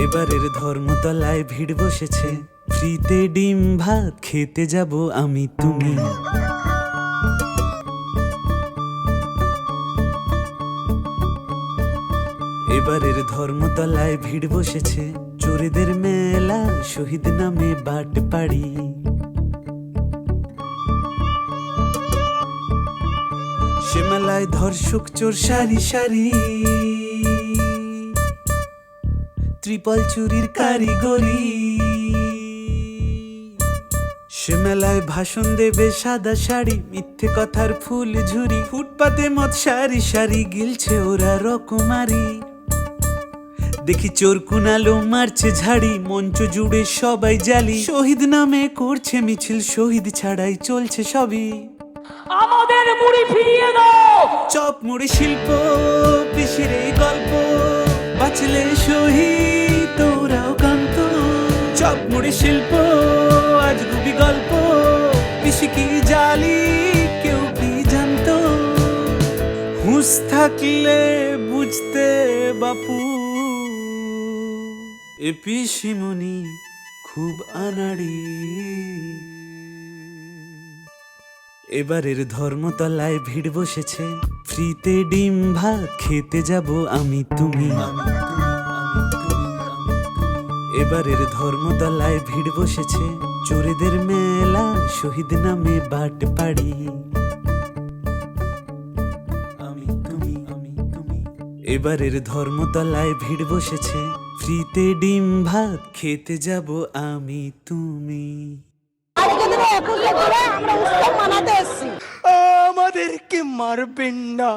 এবারের ধর্মতলায় ভিড় বসেছে। ফ্রিতে ডিম, ভাত, খেতে যাব আমি, তুমি। এবারের ধর্মতলায় ভিড় বসেছে। চোরেদের মেলা, শহীদ নামে বাট পাড়ি। সে মেলায় ধর্ষক, চোর, সারি সারি। ত্রিপল চুরির কারিগরি। সে মেলায় ভাষণ দেবে সাদা শাড়ি মিথ্যে কথার ফুল ঝুরি। ফুটপাতে মত সারি সারি গিলছে ওরা রকমারি। দেখি চোর কুনালো মারছে ঝাড়ি মঞ্চ জুড়ে সবাই জালি শহীদ নামে করছে মিছিল শহীদ ছাড়াই চলছে সবই। আমাদের মুড়ি ফিরিয়ে দাও! চপ মুড়ি শিল্প পিসির এই গল্প। বাঁচলে শহীদ। চপ মুড়ি শিল্প, আজ গুবি গল্প। পিসি কি জালি, কেউ কি জানতো? হুঁশ থাকলে বুঝতে বাপু। এ পিসিমণি খুব আনাড়ি। এবারের ধর্মতলায় ভিড় বসেছে, ফ্রিতে ডিম ভাত খেতে যাব আমি তুমি। এবারের ধর্মতলায় ভিড় বসেছে চোরেদের মেলা শহীদ নামে বাট পাড়ি। আমি তুমি আমি তুমি এবারের ধর্মতলায় ভিড় বসেছে ফ্রিতে ডিম ভাত খেতে যাব আমি তুমি। আমাদেরকে মারবেন না।